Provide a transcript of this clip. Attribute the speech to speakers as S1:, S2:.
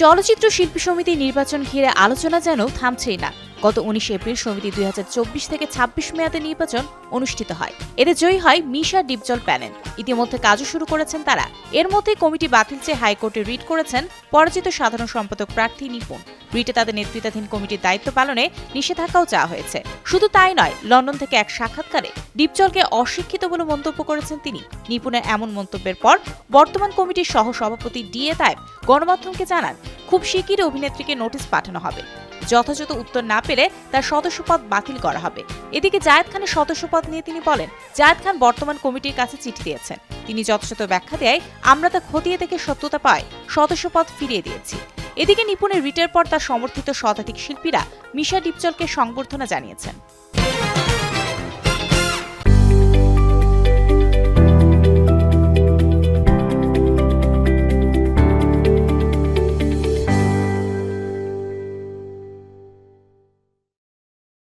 S1: চলচ্চিত্র শিল্পী সমিতি নির্বাচন ঘিরে আলোচনা যেন থামছেই না। গত উনিশ এপ্রিল সমিতি দুই হাজার চব্বিশ থেকে ছাব্বিশ মেয়াদে নির্বাচন অনুষ্ঠিত হয়। এতে জয়ী হয় মিশা ডিপজল প্যানেল। ইতিমধ্যে কাজও শুরু করেছেন তারা। এর মধ্যে কমিটি বাতিল চেয়ে হাইকোর্টে রিট করেছেন পরাজিত সাধারণ সম্পাদক প্রার্থী নিপুণ। রিটে তাদের নেতৃত্বাধীন কমিটির দায়িত্ব পালনে নিষেধাজ্ঞাও চাওয়া হয়েছে। শুধু তাই নয়, লন্ডন থেকে এক সাক্ষাৎকারে ডিপজলকে অশিক্ষিত বলে মন্তব্য করেছেন তিনি। নিপুণের এমন মন্তব্যের পর বর্তমান কমিটির সহ সভাপতি ডিএ তাইব গণমাধ্যমকে জানান খুব শিগগিরই অভিনেত্রীকে নোটিশ পাঠানো হবে। যথাযথ উত্তর না পেলে তার সদস্যপদ বাতিল করা হবে। এদিকে জায়েদ খানের সদস্যপদ নিয়ে তিনি বলেন, জায়েদ খান বর্তমান কমিটির কাছে চিঠি দিয়েছেন। তিনি যথাযথ ব্যাখ্যা দেয়, আমরা তা খতিয়ে দেখে সত্যতা পায় সদস্যপদ ফিরিয়ে দিয়েছি। এদিকে নিপুণের রিটের পর তার সমর্থিত শতাধিক শিল্পীরা মিশা ডিপচলকে সংবর্ধনা জানিয়েছেন।